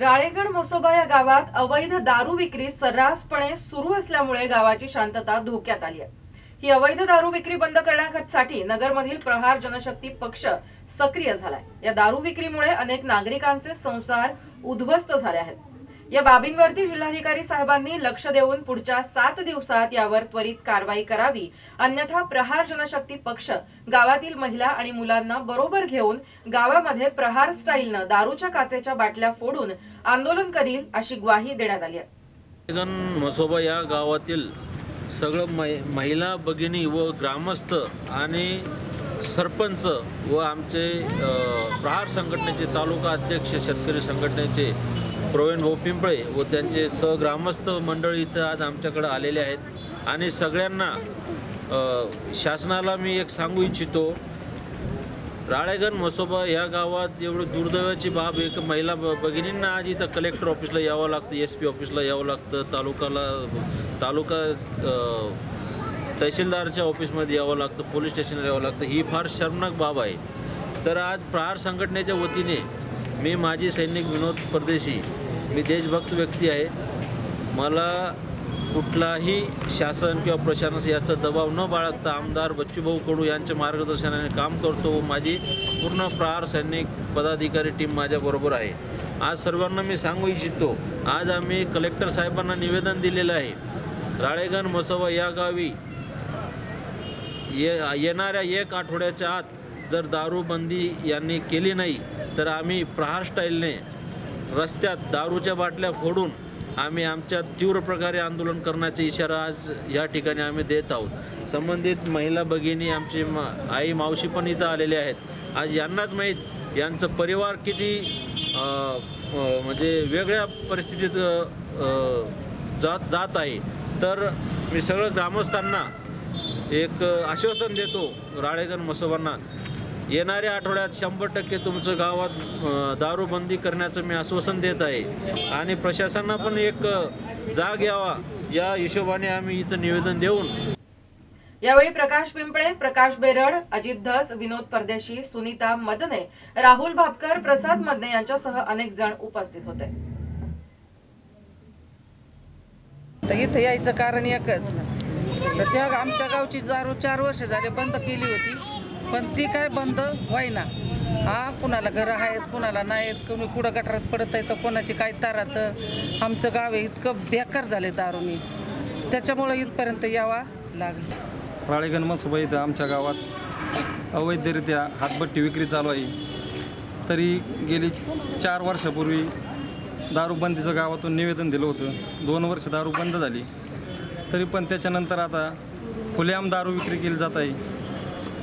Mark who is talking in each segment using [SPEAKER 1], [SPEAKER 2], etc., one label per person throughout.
[SPEAKER 1] राळेगण म्हसोबा या गावात अवैध दारू विक्री सर्रासपणे सुरू असल्यामुळे गावाची शांतता धोक्यात आली आहे. ही अवैध दारू विक्री बंद करण्यासाठी नगरमधील प्रहार जनशक्ती पक्ष सक्रिय झालाय. या दारू विक्रीमुळे अनेक नागरिकांचे संसार उद्ध्वस्त झाले आहेत. या बाबींवरती जिल्हाधिकारी साहेबांनी लक्ष देऊन पुढच्या सात दिवसात यावर त्वरित कारवाई करावी. अन्यथा प्रहार जनशक्ती पक्ष गावातील महिला आणि मुलांना बरोबर घेऊन गावामध्ये प्रहार स्टाईलनं दारूच्या काचेच्या बाटल्या फोडून आंदोलन करील अशी ग्वाही देण्यात आली आहे.
[SPEAKER 2] गण या गावातील सगळं महिला भगिनी व ग्रामस्थ आणि सरपंच व आमचे प्रहार संघटनेचे तालुका अध्यक्ष शेतकरी संघटनेचे प्रवीण भाऊ पिंपळे व त्यांचे सहग्रामस्थ मंडळी इथं आज आमच्याकडे आलेले आहेत. आणि सगळ्यांना शासनाला मी एक सांगू इच्छितो. राळेगण म्हसोबा ह्या गावात एवढी दुर्दैवाची बाब एक महिला ब- भगिनींना आज इथं कलेक्टर ऑफिसला यावं लागतं एस पी ऑफिसला यावं लागतं तालुकाला तालुका तहसीलदारच्या ऑफिसमध्ये यावं लागतं पोलीस स्टेशनला यावं लागतं. ही फार शर्मनाक बाब आहे. तर आज प्रहार संघटनेच्या वतीने मी माजी सैनिक विनोद परदेशी. मी देशभक्त व्यक्ती आहे. मला कुठलाही शासन किंवा प्रशासन याचा दबाव न बाळगता आमदार बच्चूभाऊ कडू यांच्या मार्गदर्शनाने काम करतो व माझी पूर्ण प्रहार सैनिक पदाधिकारी टीम माझ्याबरोबर आहे. आज सर्वांना मी सांगू इच्छितो आज आम्ही कलेक्टर साहेबांना निवेदन दिलेलं आहे. राळेगण मसोबा या गावी ये येणाऱ्या एक आठवड्याच्या आत जर दारूबंदी यांनी केली नाही तर आम्ही प्रहार स्टाईलने रस्त्यात दारूच्या बाटल्या फोडून आम्ही आमच्या तीव्र प्रकारे आंदोलन करण्याचा इशारा आज या ठिकाणी आम्ही देत आहोत. संबंधित महिला भगिनी आमची मा आई मावशी पण इथं आलेले आहेत. आज यांनाच माहीत यांचं परिवार किती म्हणजे वेगळ्या परिस्थितीत जात जात आहे. तर मी सगळं ग्रामस्थांना एक आश्वासन देतो राळेगण मसोबांना येणाऱ्या आठवड्यात शंभर टक्के तुमचं गावात दारूबंदी करण्याचं मी आश्वासन देत आहे. आणि प्रशासनानं पण एक जाग यावा. या हिशोबाने आम्ही इथं निवेदन देऊन
[SPEAKER 1] यावेळी प्रकाश पिंपळे प्रकाश बेरड अजित धस विनोद परदेशी सुनीता मदने राहुल भापकर प्रसाद मदने यांच्यासह अनेक जण उपस्थित होते.
[SPEAKER 3] तर इथं यायचं कारण एकच. तर त्या आमच्या गावची दारू चार वर्ष झाले बंद केली होती. पण ती काय बंद व्हायना हा कुणाला घरं आहेत कुणाला नाहीत कोणी कुठं गटारात पडत आहे तर कोणाची काय तारात. आमचं गाव आहे इतकं बेकार झाले दारूनी. त्याच्यामुळं इथपर्यंत यावा लागलं.
[SPEAKER 4] राळेगण मसोबा इथं आमच्या गावात अवैधरित्या हातभट्टी विक्री चालू आहे. तरी गेली चार वर्षापूर्वी दारूबंदीचं गावातून निवेदन दिलं होतं. दोन वर्ष दारू बंद झाली. तरी पण त्याच्यानंतर आता खुलेआम दारू विक्री केली जात आहे.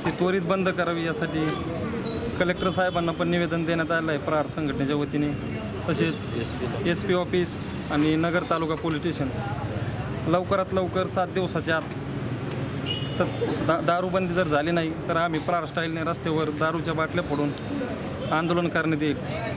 [SPEAKER 4] ती त्वरित बंद करावी यासाठी कलेक्टर साहेबांना पण निवेदन देण्यात आलं आहे प्रहार संघटनेच्या वतीने. तसेच एस पी ऑफिस आणि नगर तालुका पोलीस स्टेशन. लवकरात लवकर सात दिवसाच्या आत तर दा दारूबंदी जर झाली नाही तर आम्ही प्रहार स्टाईलने रस्त्यावर दारूच्या बाटल्या फोडून आंदोलन करण्यात येईल.